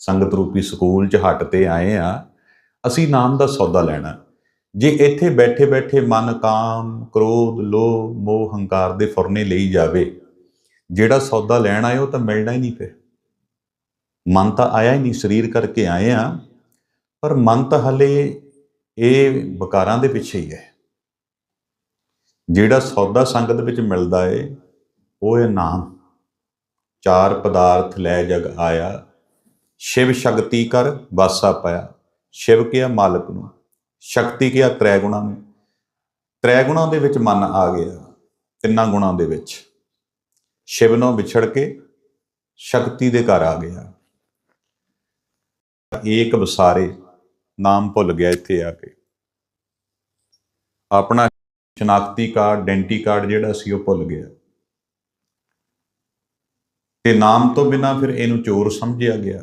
ਸੰਗਤ ਰੂਪੀ ਸਕੂਲ 'ਚ ਹੱਟ ਤੇ ਆਏ ਆ, ਅਸੀਂ ਨਾਮ ਦਾ ਸੌਦਾ ਲੈਣਾ। ਜੇ ਇੱਥੇ ਬੈਠੇ ਬੈਠੇ ਮਨ ਕਾਮ, ਕ੍ਰੋਧ, ਲੋਭ, ਮੋਹ, ਹੰਕਾਰ ਦੇ ਫੁਰਨੇ ਲਈ ਜਾਵੇ, ਜਿਹੜਾ ਸੌਦਾ ਲੈਣ ਆਏ ਉਹ ਤਾਂ ਮਿਲਣਾ ਹੀ ਨਹੀਂ ਫਿਰ। ਮਨ ਤਾਂ ਆਇਆ ਹੀ ਨਹੀਂ, ਸਰੀਰ ਕਰਕੇ ਆਏ ਆ, ਪਰ ਮਨ ਤਾਂ ਹਲੇ ਇਹ ਵਿਕਾਰਾਂ ਦੇ ਪਿੱਛੇ ਹੀ ਹੈ। ਜਿਹੜਾ ਸੌਦਾ ਸੰਗਤ ਵਿੱਚ ਮਿਲਦਾ ਏ, ਉਹ ਹੈ ਨਾਮ। ਚਾਰ ਪਦਾਰਥ ਲੈ ਜਗ ਆਇਆ ਸ਼ਿਵ ਸ਼ਕਤੀ ਕਰ ਵਾਸਾ ਪਾਇਆ, ਸ਼ਿਵ ਕਿਹਾ ਮਾਲਕ ਨੂੰ, ਸ਼ਕਤੀ ਕਿਹਾ ਤ੍ਰੈ ਗੁਣਾਂ ਨੂੰ। ਤ੍ਰੈ ਗੁਣਾਂ ਦੇ ਵਿੱਚ ਮਨ ਆ ਗਿਆ, ਤਿੰਨਾਂ ਗੁਣਾਂ ਦੇ ਵਿੱਚ। ਸ਼ਿਵ ਨੂੰ ਵਿਛੜ ਕੇ ਸ਼ਕਤੀ ਦੇ ਘਰ ਆ ਗਿਆ। ਏਕ ਵਿਸਾਰੇ, ਨਾਮ ਭੁੱਲ ਗਿਆ ਇੱਥੇ ਆ ਕੇ। ਆਪਣਾ ਸ਼ਨਾਖਤੀ ਕਾਰਡ ਆਇਡੈਂਟੀ ਕਾਰਡ ਜਿਹੜਾ ਸੀ ਉਹ ਭੁੱਲ ਗਿਆ। ਤੇ ਨਾਮ ਤੋਂ ਬਿਨਾ ਫਿਰ ਇਹਨੂੰ ਚੋਰ ਸਮਝਿਆ ਗਿਆ।